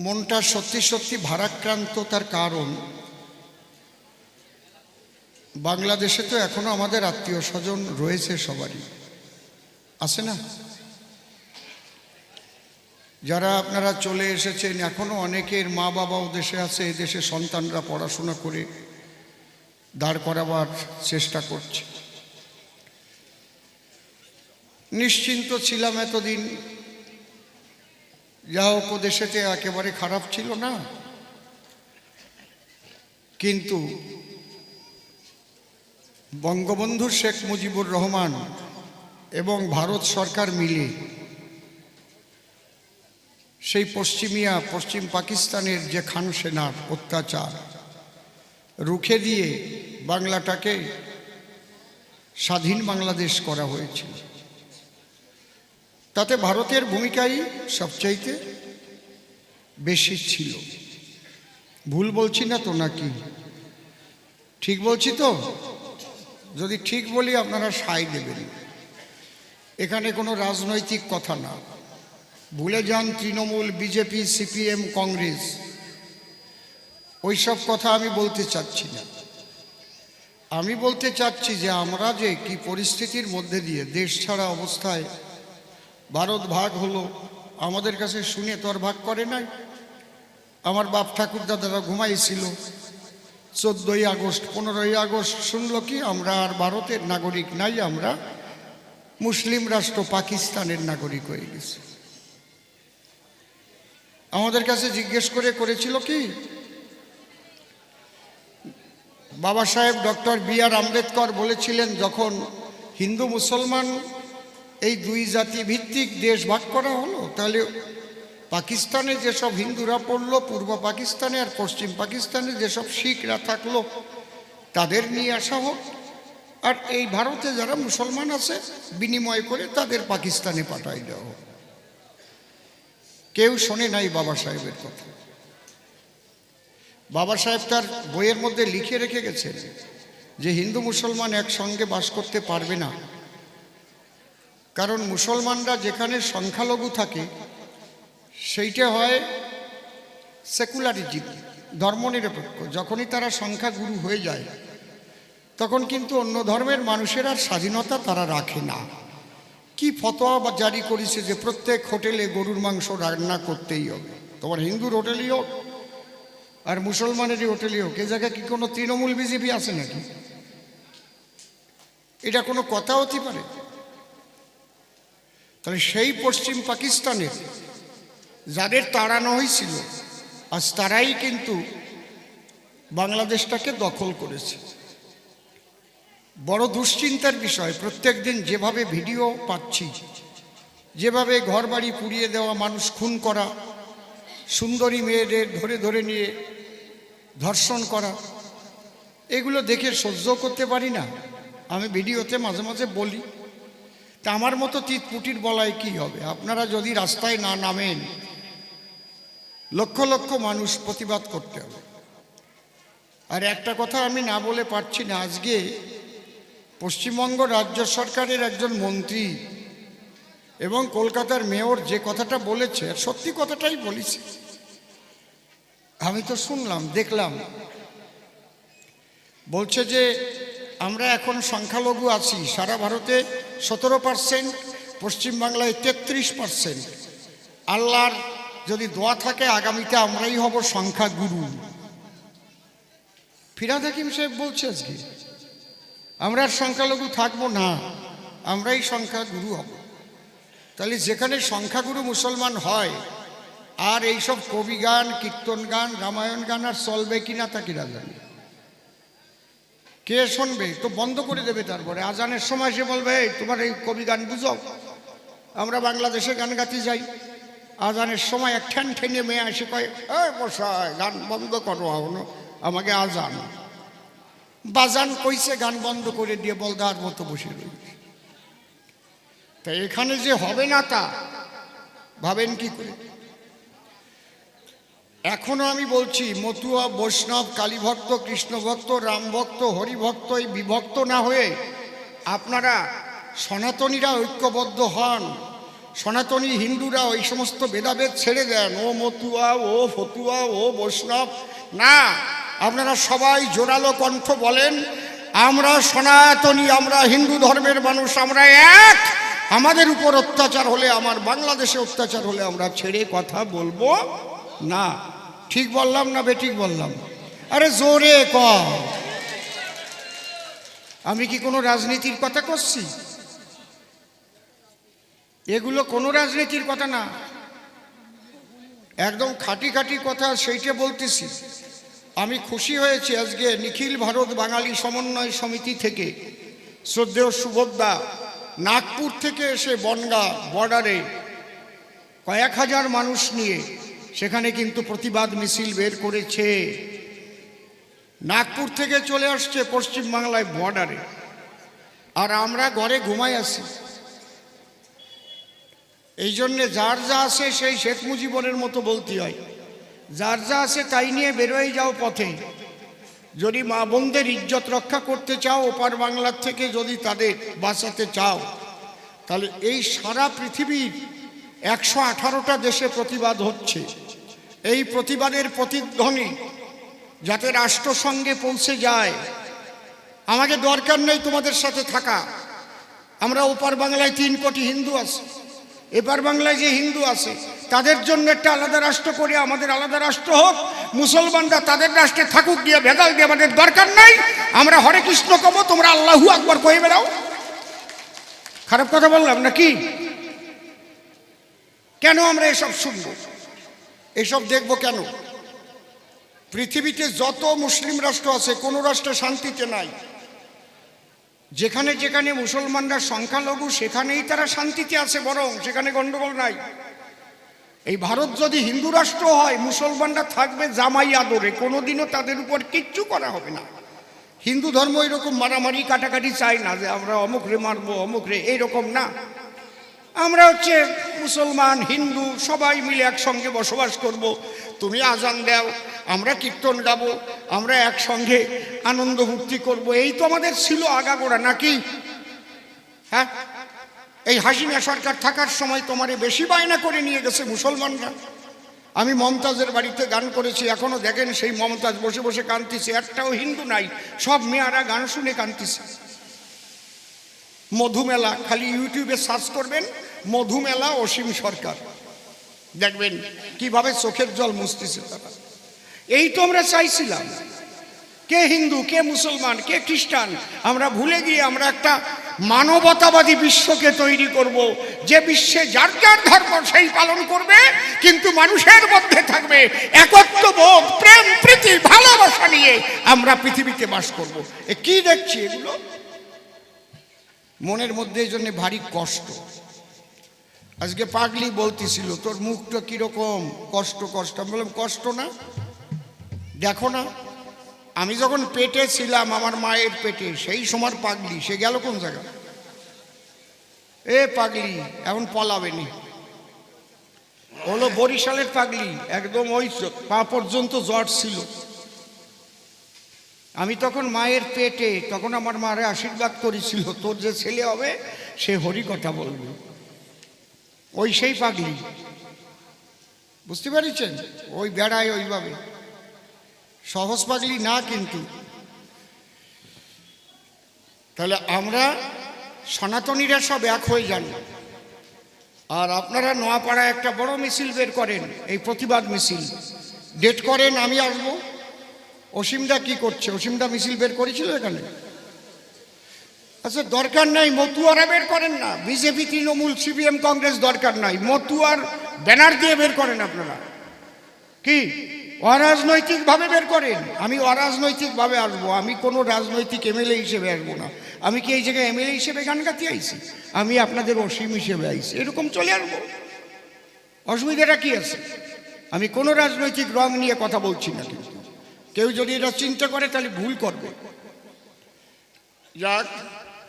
মনটা সত্যি সত্যি ভারাক্রান্ত তার কারণ। বাংলাদেশে তো এখনও আমাদের আত্মীয় স্বজন রয়েছে সবারই। আছে না? যারা আপনারা চলে এসেছেন, এখনও অনেকের মা বাবাও দেশে আছে, এই দেশে সন্তানরা পড়াশোনা করে দাঁড় করাবার চেষ্টা করছে। নিশ্চিন্ত ছিলাম এতদিন। যা হোক দেশেতে একেবারে খারাপ ছিল না। কিন্তু বঙ্গবন্ধু শেখ মুজিবুর রহমান এবং ভারত সরকার মিলে সেই পশ্চিমিয়া, পশ্চিম পাকিস্তানের যে খান সেনার অত্যাচার, রুখে দিয়ে বাংলাটাকে স্বাধীন বাংলাদেশ করা হয়েছিল। তাতে ভারতের ভূমিকাই সবচাইতে বেশি ছিল। ভুল বলছি না তো নাকি? ঠিক বলছি তো? যদি ঠিক বলি, আপনারা সাই দেবেন। এখানে কোনো রাজনৈতিক কথা না। ভুলে যান তৃণমূল, বিজেপি, সিপিএম, কংগ্রেস। ওইসব কথা আমি বলতে চাচ্ছি না। আমি বলতে চাচ্ছি যে আমরা যে কি পরিস্থিতির মধ্যে দিয়ে দেশ ছাড়া অবস্থায় ভারত ভাগ হলো। আমাদের কাছে শুনে তোর ভাগ করে নাই। আমার বাপ ঠাকুর দাদারা ঘুমাইছিল। চোদ্দোই আগস্ট, পনেরোই আগস্ট শুনলো কি, আমরা আর ভারতের নাগরিক নাই, আমরা মুসলিম রাষ্ট্র পাকিস্তানের নাগরিক হয়ে গেছি। আমাদের কাছে জিজ্ঞেস করে করেছিল কি, বাবা সাহেব ডক্টর বি আর আম্বেদকর বলেছিলেন, যখন হিন্দু মুসলমান এই দুই জাতি ভিত্তিক দেশ ভাগ করা হলো, তাহলে পাকিস্তানে যেসব হিন্দুরা পড়ল, পূর্ব পাকিস্তানে আর পশ্চিম পাকিস্তানে যেসব শিখরা থাকল, তাদের নিয়ে আসা হোক। আর এই ভারতে যারা মুসলমান আছে, বিনিময় করে তাদের পাকিস্তানে পাঠাই দেওয়া হোক। কেউ শোনে নাই বাবা সাহেবের কথা। বাবা সাহেব তার বইয়ের মধ্যে লিখে রেখে গেছেন যে, হিন্দু মুসলমান একসঙ্গে বাস করতে পারবে না। কারণ মুসলমানরা যেখানে সংখ্যালঘু থাকে, সেইটা হয় সেকুলারিজম, ধর্মনিরপেক্ষ। যখনই তারা সংখ্যাগুরু হয়ে যায়, তখন কিন্তু অন্য ধর্মের মানুষের আর স্বাধীনতা তারা রাখে না। কি ফতোয়া বা জারি করেছে যে প্রত্যেক হোটেলে গরুর মাংস রান্না করতেই হবে? তোমার হিন্দুর হোটেলই হোক, আর মুসলমানেরই হোটেলই হোক, এ জায়গায় কি কোনো তৃণমূল বিজেপি আছে নাকি? এটা কোনো কথা হতে পারে? তাহলে সেই পশ্চিম পাকিস্তানের যাদের তাড়ানো হয়েছিল, আজ তারাই কিন্তু বাংলাদেশটাকে দখল করেছে। বড় দুশ্চিন্তার বিষয়, প্রত্যেক দিন যেভাবে ভিডিও পাচ্ছি, যেভাবে ঘরবাড়ি পুড়িয়ে দেওয়া, মানুষ খুন করা, সুন্দরী মেয়েদের ধরে ধরে নিয়ে ধর্ষণ করা, এগুলো দেখে সহ্য করতে পারি না। আমি ভিডিওতে মাঝে মাঝে বলি তা আমার মতো তিতপুটির বলায় কি হবে? আপনারা যদি রাস্তায় না নামেন, লক্ষ লক্ষ মানুষ প্রতিবাদ করতে হবে। আর একটা কথা আমি না বলে পারছি না, আজকে পশ্চিমবঙ্গ রাজ্য সরকারের একজন মন্ত্রী এবং কলকাতার মেয়র যে কথাটা বলেছে সত্যি কথাটাই বলেছে। আমি তো শুনলাম, দেখলাম। বলছে যে, আমরা এখন সংখ্যালঘু আছি, সারা ভারতে সতেরো পার্সেন্ট পশ্চিমবাংলায় তেত্রিশ পার্সেন্ট আল্লাহর যদি দোয়া থাকে, আগামীতে আমরাই হব সংখ্যা গুরু ফিরাদ হাকিম সাহেব বলছে আজকে, আমরা আর সংখ্যালঘু থাকব না, আমরাই সংখ্যা গুরু হব। তাহলে যেখানে সংখ্যাগুরু মুসলমান হয়, আর এইসব কবি গান, কীর্তন গান, রামায়ণ গান আর চলবে কিনা তা কিনা জানে? কে শুনবে? তো বন্ধ করে দেবে তারপরে। আজানের সময় সে বলবে "এই, তোমার এই কবি গান বুঝো আমরা বাংলাদেশে গান গাতে যাই। আজানের সময় এক ঠ্যান ঠেনে মেয়ে এসে কয় বসায় গান বন্ধ করো এখনও আমাকে আজান। বাজান কইছে গান বন্ধ করে দিয়ে বল বলদার মতো বসে রয়েছে তা এখানে যে হবে না তা ভাবেন কি করে? এখনও আমি বলছি, মতুয়া, বৈষ্ণব, কালীভক্ত, কৃষ্ণভক্ত, রামভক্ত, হরিভক্ত, এই বিভক্ত না হয়ে আপনারা সনাতনীরা ঐক্যবদ্ধ হন। সনাতনী হিন্দুরা ওই সমস্ত ভেদাভেদ ছেড়ে দেন। ও মতুয়া, ও ফতুয়া, ও বৈষ্ণব। না, আপনারা সবাই জোরালো কণ্ঠ বলেন, আমরা সনাতনী, আমরা হিন্দু ধর্মের মানুষ, আমরা এক। আমাদের উপর অত্যাচার হলে, আমার বাংলাদেশে অত্যাচার হলে আমরা ছেড়ে কথা বলব। না, ঠিক বললাম না বেঠিক বললাম? আরে জোরে ক আমি কি কোনো রাজনীতির কথা করছি? এগুলো কোনো রাজনীতির কথা না। একদম খাঁটি খাঁটি কথা সেইটা বলতেছি। আমি খুশি হয়েছি আজকে নিখিল ভারত বাঙালি সমন্বয় সমিতি থেকে শ্রদ্ধেয় সুভদ্রা নাগপুর থেকে এসে বনগা বর্ডারে কয়েক হাজার মানুষ নিয়ে সেখানে কিন্তু প্রতিবাদ মিছিল বের করেছে। নাগপুর থেকে চলে আসছে পশ্চিমবাংলায় বর্ডারে আর আমরা ঘরে ঘুমাই আছি। এই জন্যে যার যা আছে সেই শেখ মুজিবনের মতো বলতে হয়। যার যা আছে তাই নিয়ে বেরোয় যাও পথে। যদি মা বোনদের ইজ্জত রক্ষা করতে চাও, ওপার বাংলার থেকে যদি তাদের বাঁচাতে চাও, তাহলে এই সারা পৃথিবীর একশো আঠারোটা দেশে প্রতিবাদ হচ্ছে। এই প্রতিবাদের প্রতিধ্বনি যাতে রাষ্ট্রসংঘে পৌঁছে যায়। আমাকে দরকার নেই তোমাদের সাথে থাকা। আমরা ওপার বাংলায় তিন কোটি হিন্দু আছে। এপার বাংলায় যে হিন্দু আছে, তাদের জন্য একটা আলাদা রাষ্ট্র করে আমাদের আলাদা রাষ্ট্র হোক। মুসলমানরা তাদের রাষ্ট্রে থাকুক গিয়ে ভেদাল দিয়ে আমাদের দরকার নাই। আমরা হরে কৃষ্ণ কব তোমরা আল্লাহু আকবর কয়ে বেড়াও। খারাপ কথা বললাম নাকি? কেন আমরা এসব শুনব? এসব দেখব কেন? পৃথিবীতে যত মুসলিম রাষ্ট্র আছে, কোনো রাষ্ট্র শান্তিতে নাই। যেখানে যেখানে মুসলমানরা সংখ্যালঘু, সেখানেই তারা শান্তিতে আছে বরং সেখানে গন্ডগোল নাই। এই ভারত যদি হিন্দু রাষ্ট্র হয়, মুসলমানরা থাকবে জামাই আদরে, কোনোদিনও তাদের উপর কিচ্ছু করা হবে না। হিন্দু ধর্ম এরকম মারামারি, কাটাকাটি চাই না যে আমরা অমুক রে মারবো অমুক রে এইরকম না। আমরা হচ্ছে মুসলমান, হিন্দু, সবাই মিলে একসঙ্গে বসবাস করব। তুমি আজান দাও, আমরা কীর্তন গাবো, আমরা একসঙ্গে আনন্দ ফুর্তি করব। এই তো আমাদের ছিল আগাগোড়া, নাকি? হ্যাঁ? এই হাসিনা সরকার থাকার সময় তোমারে বেশি বায়না করে নিয়ে গেছে মুসলমানরা। আমি মমতাজের বাড়িতে গান করেছি, এখনও দেখেন সেই মমতাজ বসে বসে কান্তিছে একটাও হিন্দু নাই, সব মেয়েরা গান শুনে কান্তিছে মধুমেলা, খালি ইউটিউবে সার্চ করবেন মধুমেলা অসীম সরকার। দেখবেন কীভাবে চোখের জল মুছতেছে তারা। এই তো আমরা চাইছিলাম। কে হিন্দু, কে মুসলমান, কে খ্রিস্টান, আমরা ভুলে গিয়ে আমরা একটা মানবতাবাদী বিশ্বকে তৈরি করব। যে বিশ্বে যার যার ধর্ম সেই পালন করবে, কিন্তু মানুষের মধ্যে থাকবে একত্র একত্ববোধ, প্রেম, প্রীতি, ভালোবাসা নিয়ে আমরা পৃথিবীতে বাস করব। এ কি দেখছি এগুলো? মনের মধ্যে এই জন্য ভারী কষ্ট। আজকে পাগলি বলতেছিল, তোর মুখটা কীরকম? কষ্ট কষ্ট। আমি বললাম, কষ্ট না। দেখো না, আমি যখন পেটে ছিলাম, আমার মায়ের পেটে, সেই সময় পাগলি, সে গেল কোন জায়গা এ পাগলি, এখন পলাবে নি হলো বরিশালের পাগলি, একদম ওই পা পর্যন্ত জ্বর ছিল। আমি তখন মায়ের পেটে, তখন আমার মারে আশীর্বাদ করেছিল, তোর যে ছেলে হবে, সে হরি কথা বলবে। ওই সেই পাগলি। বুঝতে পেরেছেন? ওই বেড়ায় ওইভাবে। সহজ পাগলি না কিন্তু। তাহলে আমরা সনাতনীরা সব এক হয়ে যান। আর আপনারা নোয়াপাড়ায় একটা বড় মিছিল বের করেন, এই প্রতিবাদ মিছিল। ডেট করেন, আমি আসব। অসীমদা কি করছে? অসীমদা মিছিল বের করেছিল এখানে? আচ্ছা দরকার নাই, মতুয়ারা বের করেন না। বিজেপি, তৃণমূল, সিপিএম, কংগ্রেস দরকার নাই। মতুয়ার ব্যানার দিয়ে বের করেন আপনারা। কি? অরাজনৈতিকভাবে বের করেন। আমি অরাজনৈতিকভাবে আসব। আমি কোনো রাজনৈতিক এমএলএ হিসেবে আসব না। আমি কি এই জায়গায় এমএলএ হিসেবে গান গাতে আইছি? আমি আপনাদের অসীম হিসেবে আইছি। এরকম চলে আসব। অসুবিধাটা কী আছে? আমি কোনো রাজনৈতিক রং নিয়ে কথা বলছি না কিন্তু। কেউ যদি এটা চিন্তা করে, তাহলে ভুল করবে। যাক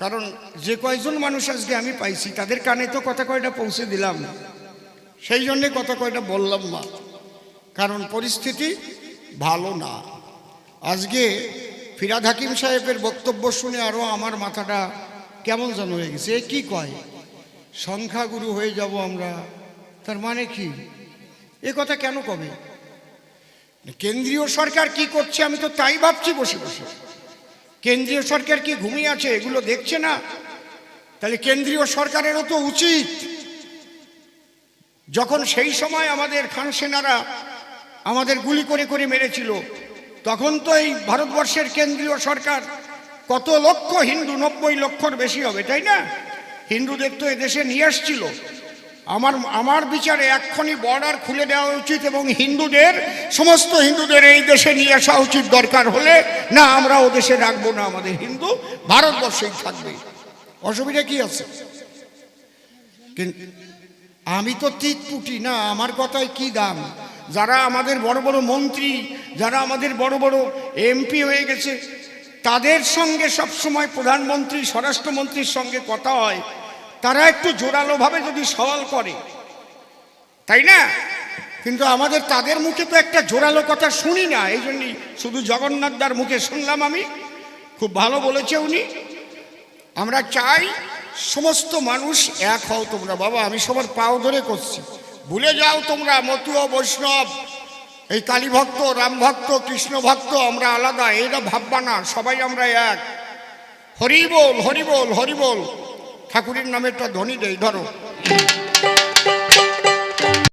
কারণ যে কয়জন মানুষ আজকে আমি পাইছি, তাদের কানে তো কথা কয়টা পৌঁছে দিলাম। সেই জন্যে কথা কয়টা বললাম না। কারণ পরিস্থিতি ভালো না। আজকে ফিরাদ হাকিম সাহেবের বক্তব্য শুনে আরও আমার মাথাটা কেমন যেন হয়ে গেছে। এ কি কয়? সংখ্যাগুরু হয়ে যাব আমরা, তার মানে কি? এ কথা কেন কবে? কেন্দ্রীয় সরকার কি করছে আমি তো তাই ভাবছি বসে বসে। কেন্দ্রীয় সরকার কি ঘুমিয়ে আছে? এগুলো দেখছে না? তাহলে কেন্দ্রীয় সরকারেরও তো উচিত। যখন সেই সময় আমাদের খান সেনারা আমাদের গুলি করে করে মেরেছিল, তখন তো এই ভারতবর্ষের কেন্দ্রীয় সরকার কত লক্ষ হিন্দু, নব্বই লক্ষর বেশি হবে, তাই না? হিন্দুদের তো এদেশে নিয়ে আসছিল। আমার আমার বিচারে এক্ষুনি বর্ডার খুলে দেওয়া উচিত এবং হিন্দুদের, সমস্ত হিন্দুদের এই দেশে নিয়ে আসা উচিত দরকার হলে, না আমরা ও দেশে রাখব না আমাদের হিন্দু ভারতবর্ষেই থাকবে। অসুবিধা কি আছে? আমি তো তিতপুটি না, আমার কথায় কি দাম? যারা আমাদের বড় বড় মন্ত্রী, যারা আমাদের বড় বড় এমপি হয়ে গেছে, তাদের সঙ্গে সবসময় প্রধানমন্ত্রী, স্বরাষ্ট্রমন্ত্রীর সঙ্গে কথা হয়। তারা একটু জোরালোভাবে যদি সওয়াল করে, তাই না? কিন্তু আমাদের তাদের মুখে তো একটা জোরালো কথা শুনি না, এই জন্যই শুধু জগন্নাথদার মুখে শুনলাম আমি। খুব ভালো বলেছে উনি। আমরা চাই সমস্ত মানুষ এক হও তোমরা। বাবা, আমি সবার পাও ধরে করছি। ভুলে যাও তোমরা মতুয় বৈষ্ণব। এই কালী ভক্ত, রাম ভক্ত, কৃষ্ণ ভক্ত, আমরা আলাদা এটা ভাববা না সবাই আমরা এক। হরি বল হরি বল হরি বল। ঠাকুরের নামে একটা ধ্বনি দেই ধরো।